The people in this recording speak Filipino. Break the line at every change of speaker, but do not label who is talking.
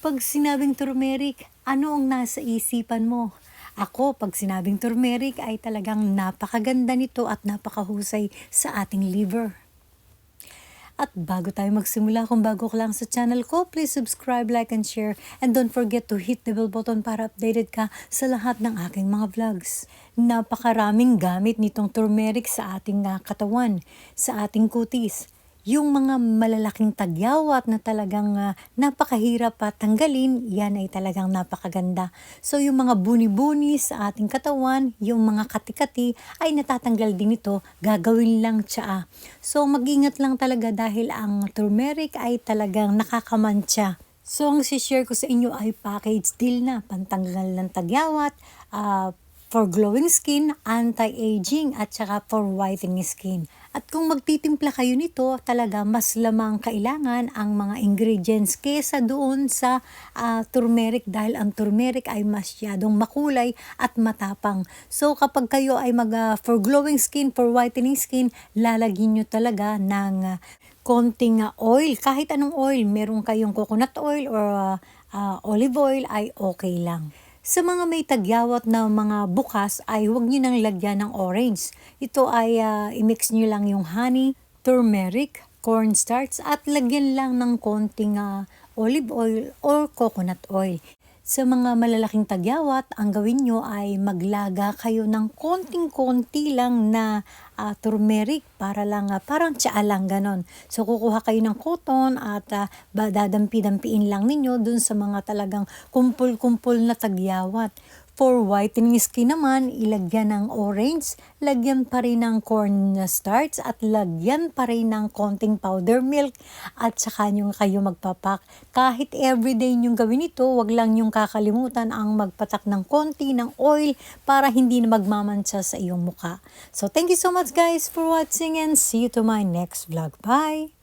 Pag sinabing turmeric, ano ang nasa isipan mo? Ako, pag sinabing turmeric ay talagang napakaganda nito at napakahusay sa ating liver. At bago tayo magsimula, kung bago ka lang sa channel ko, please subscribe, like, and share. And don't forget to hit the bell button para updated ka sa lahat ng aking mga vlogs. Napakaraming gamit nitong turmeric sa ating ah, katawan, sa ating kutis. Yung mga malalaking tagyawat na talagang ah, napakahirap pa tanggalin, yan ay talagang napakaganda. So yung mga buni-buni sa ating katawan, yung mga kati-kati ay natatanggal din ito, gagawin lang tsaa. So mag-ingat lang talaga dahil ang turmeric ay talagang nakakamantsa. So ang share ko sa inyo ay package deal na, pantanggal ng tagyawat, ah, for glowing skin, anti-aging, at saka for whitening skin. At kung magtitimpla kayo nito, talaga mas lamang kailangan ang mga ingredients kesa doon sa ah, turmeric dahil ang turmeric ay masyadong makulay at matapang. So kapag kayo ay mag ah, for glowing skin, for whitening skin, lalagyan nyo talaga ng ah, konting ah, oil. Kahit anong oil, meron kayong coconut oil or ah, ah, olive oil ay okay lang. Sa mga may tagyawat na mga bukas ay huwag nyo nang lagyan ng orange. Ito ay ah, i-mix nyo lang yung honey, turmeric, cornstarch at lagyan lang ng konting ah, olive oil or coconut oil. Sa mga malalaking tagyawat, ang gawin nyo ay maglaga kayo ng konting-konti lang na ah, turmeric para lang, ah, parang tsaa lang ganon. So kukuha kayo ng cotton at uh, dadampi-dampiin lang ninyo dun sa mga talagang kumpul-kumpul na tagyawat. For whitening skin naman, ilagyan ng orange, lagyan pa rin ng cornstarch at lagyan pa rin ng konting powder milk at saka nyo kayo magpapak. Kahit everyday nyong gawin ito, wag lang yung kakalimutan ang magpatak ng konti ng oil para hindi na magmamantsa sa iyong muka. So thank you so much guys for watching and see you to my next vlog. Bye!